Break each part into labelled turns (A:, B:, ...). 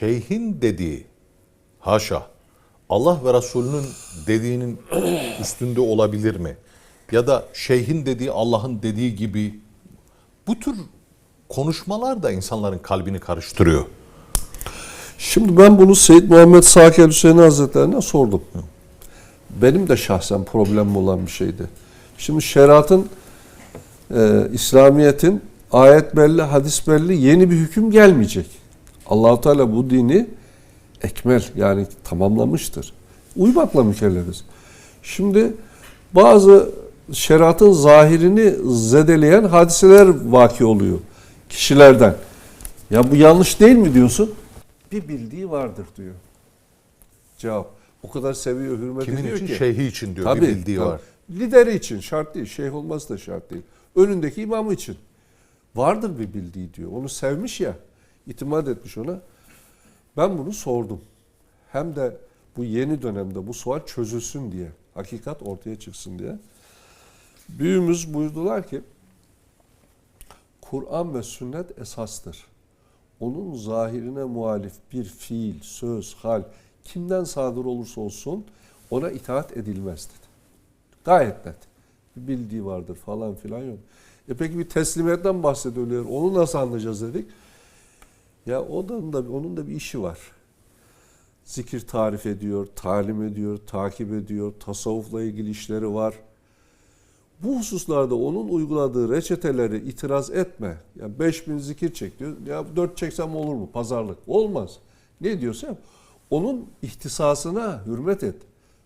A: şeyhin dediği haşa Allah ve Resulünün dediğinin üstünde olabilir mi? Ya da şeyhin dediği Allah'ın dediği gibi bu tür konuşmalar da insanların kalbini karıştırıyor.
B: Şimdi ben bunu Seyyid Muhammed Saki Hüseyin Hazretlerine sordum. Benim de şahsen problemim olan bir şeydi. Şimdi şeriatın, e, İslamiyet'in ayet belli, hadis belli yeni bir hüküm gelmeyecek. Allah Teala bu dini ekmel yani tamamlamıştır. Uymakla mükellefiz. Şimdi bazı şeriatın zahirini zedeleyen hadiseler vaki oluyor kişilerden. Ya bu yanlış değil mi diyorsun? Bir bildiği vardır diyor. Cevap. O kadar seviyor, hürmet
A: Kimin
B: ediyor
A: için?
B: ki.
A: Şeyhi için diyor.
B: Tabii,
A: bir bildiği
B: tabii.
A: var.
B: Lideri için şart değil. Şeyh olması da şart değil. Önündeki imamı için. Vardır bir bildiği diyor. Onu sevmiş ya. İtimat etmiş ona. Ben bunu sordum. Hem de bu yeni dönemde bu sual çözülsün diye. Hakikat ortaya çıksın diye. Büyüğümüz buyurdular ki Kur'an ve sünnet esastır. Onun zahirine muhalif bir fiil, söz, hal kimden sadır olursa olsun ona itaat edilmez dedi. Gayet net. Bir bildiği vardır falan filan yok. E peki bir teslimiyetten bahsediyorlar. Onu nasıl anlayacağız dedik. Ya onun da onun da bir işi var. Zikir tarif ediyor, talim ediyor, takip ediyor, tasavvufla ilgili işleri var. Bu hususlarda onun uyguladığı reçeteleri itiraz etme. Ya 5000 zikir çek diyor. Ya 4 çeksem olur mu? Pazarlık. Olmaz. Ne diyorsa. Onun ihtisasına hürmet et.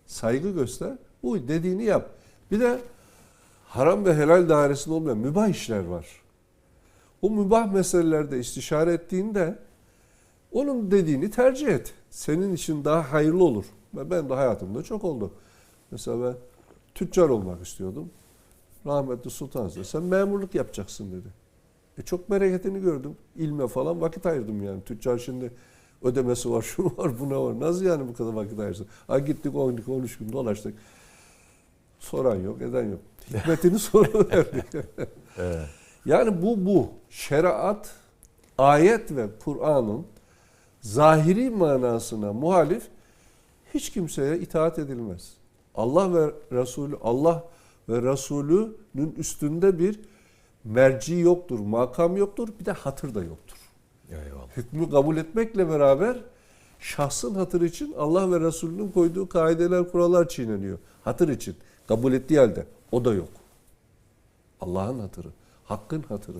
B: Saygı göster. Bu dediğini yap. Bir de haram ve helal dairesinde olmayan mübah işler var. O mübah meselelerde istişare ettiğinde onun dediğini tercih et. Senin için daha hayırlı olur. Ve ben de hayatımda çok oldu. Mesela ben tüccar olmak istiyordum. Rahmetli Sultan Hazretleri sen memurluk yapacaksın dedi. E çok bereketini gördüm. İlme falan vakit ayırdım yani. Tüccar şimdi ödemesi var, şunu var, buna var. Nasıl yani bu kadar vakit ayırsın? Ha gittik 10 gün, 13 gün dolaştık. Soran yok, eden yok. Hikmetini soruverdik.
A: Evet.
B: Yani bu bu. Şeriat, ayet ve Kur'an'ın zahiri manasına muhalif hiç kimseye itaat edilmez. Allah ve Resulü Allah ve Resulü'nün üstünde bir merci yoktur, makam yoktur, bir de hatır da yoktur.
A: Eyvallah.
B: Hükmü kabul etmekle beraber şahsın hatırı için Allah ve Resulünün koyduğu kaideler, kurallar çiğneniyor. Hatır için. Kabul ettiği halde o da yok. Allah'ın hatırı, hakkın hatırı.